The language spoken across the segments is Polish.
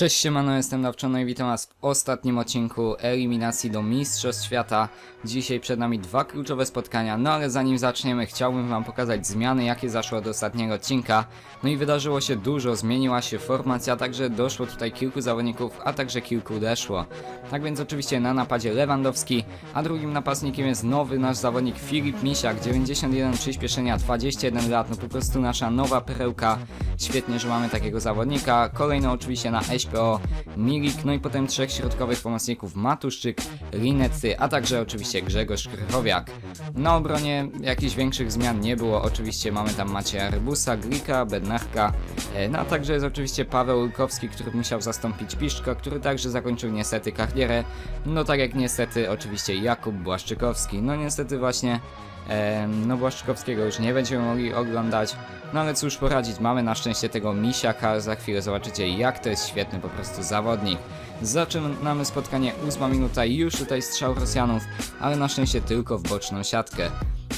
Cześć siemano, jestem Dawczono i witam was w ostatnim odcinku eliminacji do Mistrzostw Świata. Dzisiaj przed nami dwa kluczowe spotkania, no ale zanim zaczniemy chciałbym wam pokazać zmiany jakie zaszły od ostatniego odcinka. No i wydarzyło się dużo, zmieniła się formacja, także doszło tutaj kilku zawodników, a także kilku odeszło. Tak więc oczywiście na napadzie Lewandowski, a drugim napastnikiem jest nowy nasz zawodnik Filip Misiak, 91 przyspieszenia, 21 lat, no po prostu nasza nowa perełka. Świetnie, że mamy takiego zawodnika. Kolejno oczywiście na SPO Milik, no i potem trzech środkowych pomocników Matuszczyk, Linecy, a także oczywiście Grzegorz Krychowiak. Na obronie jakichś większych zmian nie było. Oczywiście mamy tam Macieja Rybusa, Glika, Bednarka, e, no a także jest oczywiście Paweł Ulkowski, który musiał zastąpić Piszczka, który także zakończył niestety karierę. No tak jak niestety oczywiście Jakub Błaszczykowski. No niestety właśnie No Błaszczykowskiego już nie będziemy mogli oglądać. No ale cóż poradzić, mamy na szczęście tego misiaka, za chwilę zobaczycie jak to jest świetny po prostu zawodnik. Zaczynamy spotkanie 8 minuta już tutaj strzał Rosjanów, ale na szczęście tylko w boczną siatkę.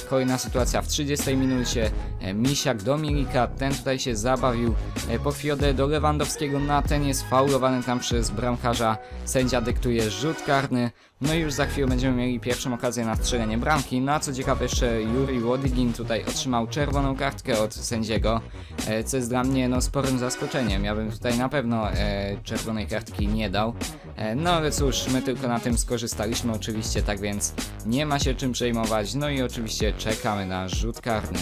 Kolejna sytuacja w 30 minucie. E, Misiak do Milika, ten tutaj się zabawił. E, Po chwilę do Lewandowskiego, na ten jest faulowany tam przez bramkarza. Sędzia dyktuje rzut karny. No i już za chwilę będziemy mieli pierwszą okazję na strzelenie bramki. No a co ciekawe jeszcze Juri Łodigin tutaj otrzymał czerwoną kartkę od sędziego, e, co jest dla mnie no sporym zaskoczeniem. Ja bym tutaj na pewno e, czerwonej kartki nie dał. E, no ale cóż, my tylko na tym skorzystaliśmy oczywiście, tak więc nie ma się czym przejmować. No i oczywiście czekamy na rzut karny.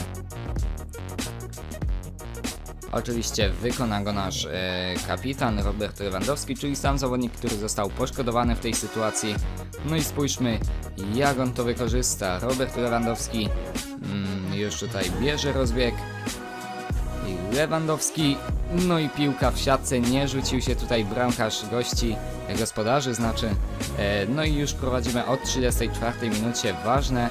Oczywiście wykona go nasz e, kapitan Robert Lewandowski, czyli sam zawodnik, który został poszkodowany w tej sytuacji. No i spójrzmy, jak on to wykorzysta. Robert Lewandowski mm, już tutaj bierze rozbieg. I Lewandowski, no i piłka w siatce, nie rzucił się tutaj bramkarz gości, gospodarzy znaczy. E, no i już prowadzimy od 34 minucie. Ważne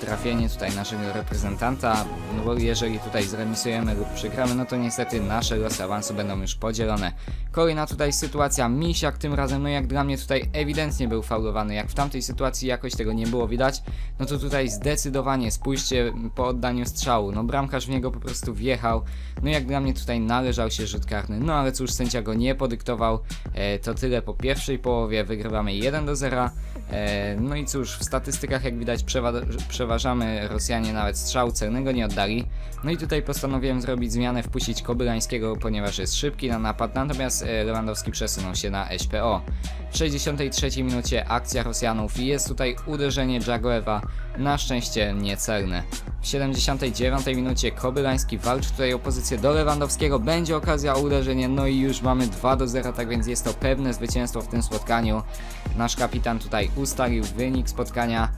trafienie tutaj naszego reprezentanta, no bo jeżeli tutaj zremisujemy lub przegramy, no to niestety nasze losy awansu będą już podzielone. Kolejna tutaj sytuacja, Misiak tym razem, no jak dla mnie tutaj ewidentnie był faulowany, jak w tamtej sytuacji jakoś tego nie było widać, no to tutaj zdecydowanie, spójrzcie po oddaniu strzału, no bramkarz w niego po prostu wjechał, no jak dla mnie tutaj należał się rzut karny, no ale cóż, sędzia go nie podyktował, e, to tyle po pierwszej połowie, wygrywamy 1 do 0, e, no i cóż, w statystykach jak widać przewa- przeważamy, Rosjanie nawet strzału celnego nie oddali, no i tutaj postanowiłem zrobić zmianę, wpuścić Kobylańskiego, ponieważ jest szybki na napad, natomiast e, Lewandowski przesunął się na SPO. W 63 minucie akcja Rosjanów i jest tutaj uderzenie Jagoewa, na szczęście niecelne. W 79 minucie Kobylański walczy tutaj o pozycję do Lewandowskiego, będzie okazja o uderzenie, no i już mamy 2 do 0, tak więc jest to pewne zwycięstwo w tym spotkaniu. Nasz kapitan tutaj ustalił wynik spotkania,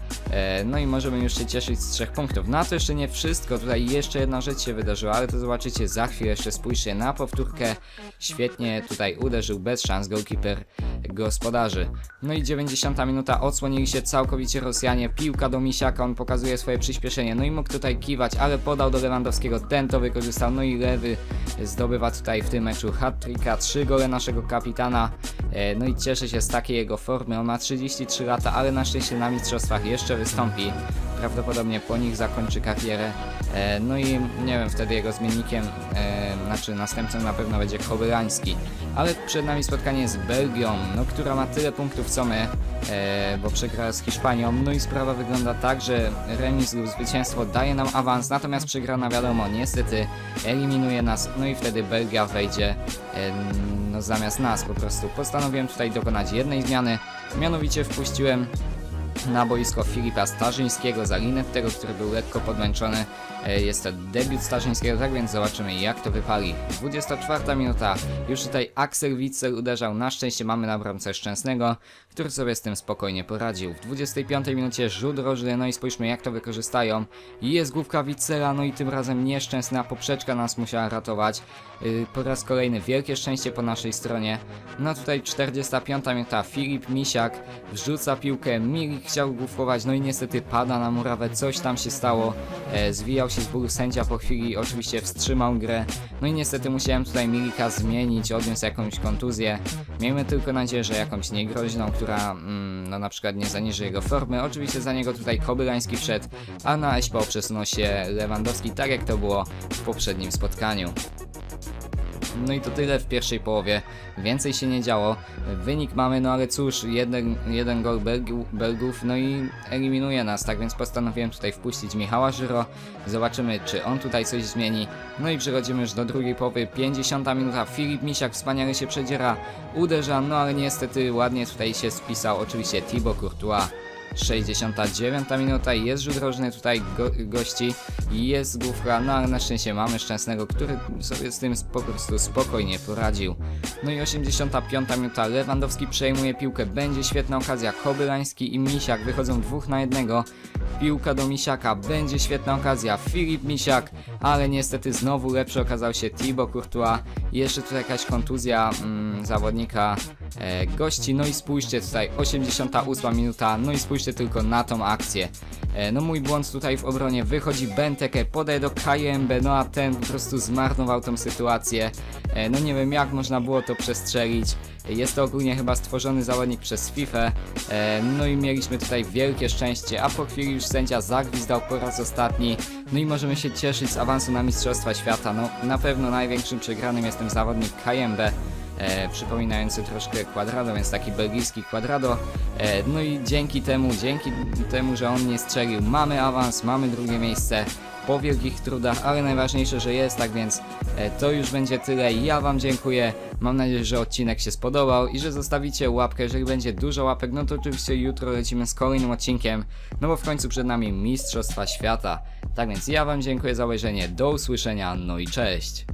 no i możemy już się cieszyć z trzech punktów. Na to jeszcze nie wszystko, tutaj jeszcze jedna rzecz się wydarzyła, ale to zobaczycie za chwilę, jeszcze spójrzcie na powtórkę. Świetnie tutaj uderzył bez szans goalkeeper gospodarzy. No i 90 minuta, odsłonili się całkowicie Rosjanie, piłka do Misiaka, on pokazuje swoje przyspieszenie, no i mógł tutaj kiwać, ale podał do Lewandowskiego, ten to wykorzystał, no i lewy zdobywa tutaj w tym meczu hat-tricka, 3 gole naszego kapitana, e, no i cieszę się z takiej jego formy, on ma 33 lata, ale na szczęście na mistrzostwach jeszcze wystąpi, prawdopodobnie po nich zakończy karierę, e, no i nie wiem, wtedy jego zmiennikiem, e, znaczy następcą na pewno będzie Kobylański, ale przed nami spotkanie z Belgią, no która ma tyle punktów co my, e, bo przegrała z Hiszpanią, no i sprawa wygląda tak, że remis lub zwycięstwo daje nam awans, natomiast przegrana wiadomo, niestety eliminuje nas, no i wtedy Belgia wejdzie no zamiast nas. Po prostu. Postanowiłem tutaj dokonać jednej zmiany, mianowicie wpuściłem na boisko Filipa Starzyńskiego za tego, który był lekko podmęczony. E, Jest to debiut Starzyńskiego, tak więc zobaczymy jak to wypali. 24 minuta, już tutaj Axel Witzel uderzał, na szczęście mamy na bramce Szczęsnego, który sobie z tym spokojnie poradził. W 25 minucie rzut rożny, no i spójrzmy jak to wykorzystają. Jest główka Witzela, no i tym razem nieszczęsna poprzeczka nas musiała ratować. Yy, Po raz kolejny wielkie szczęście po naszej stronie. No tutaj 45 minuta, Filip Misiak wrzuca piłkę, Milik chciał główkować, no i niestety pada na murawę, coś tam się stało. E, zwijał się z bólu sędzia po chwili, oczywiście wstrzymał grę. No i niestety musiałem tutaj Milika zmienić, odniósł jakąś kontuzję. Miejmy tylko nadzieję, że jakąś niegroźną, która mm, no na przykład nie zaniży jego formy. Oczywiście za niego tutaj Kobylański wszedł, a na SPO przesunął się Lewandowski, tak jak to było w poprzednim spotkaniu. No i to tyle w pierwszej połowie, więcej się nie działo. Wynik mamy, no ale cóż, jeden, jeden gol Belgów, no i eliminuje nas, tak więc postanowiłem tutaj wpuścić Michała Żyro. Zobaczymy, czy on tutaj coś zmieni. No i przechodzimy już do drugiej połowy, 50 minuta. Filip Misiak wspaniale się przedziera, uderza, no ale niestety ładnie tutaj się spisał, oczywiście Thibaut Courtois. 69 minuta, jest rzut rożny tutaj go, gości, jest główka, no ale na szczęście mamy Szczęsnego, który sobie z tym po prostu spokojnie poradził. No i 85 minuta, Lewandowski przejmuje piłkę, będzie świetna okazja, Kobylański i Misiak wychodzą dwóch na jednego, piłka do Misiaka, będzie świetna okazja, Filip Misiak, ale niestety znowu lepszy okazał się Thibaut Courtois, jeszcze tutaj jakaś kontuzja mm, zawodnika e, gości, no i spójrzcie tutaj, 88 minuta, no i spójrzcie tylko na tą akcję. E, no mój błąd tutaj w obronie, wychodzi Benteke, podaje do KMB, no a ten po prostu zmarnował tą sytuację. E, no nie wiem jak można było to przestrzelić. Jest to ogólnie chyba stworzony zawodnik przez FIFA. E, no i mieliśmy tutaj wielkie szczęście, a po chwili już sędzia zagwizdał po raz ostatni. No i możemy się cieszyć z awansu na Mistrzostwa Świata. No na pewno największym przegranym jest ten zawodnik KMB. E, przypominający troszkę Quadrado, więc taki belgijski Quadrado. E, no i dzięki temu, dzięki temu, że on nie strzelił, mamy awans, mamy drugie miejsce po wielkich trudach, ale najważniejsze, że jest, tak więc e, to już będzie tyle. Ja Wam dziękuję. Mam nadzieję, że odcinek się spodobał i że zostawicie łapkę. Jeżeli będzie dużo łapek, no to oczywiście jutro lecimy z kolejnym odcinkiem, no bo w końcu przed nami Mistrzostwa Świata. Tak więc ja Wam dziękuję za obejrzenie. Do usłyszenia, no i cześć.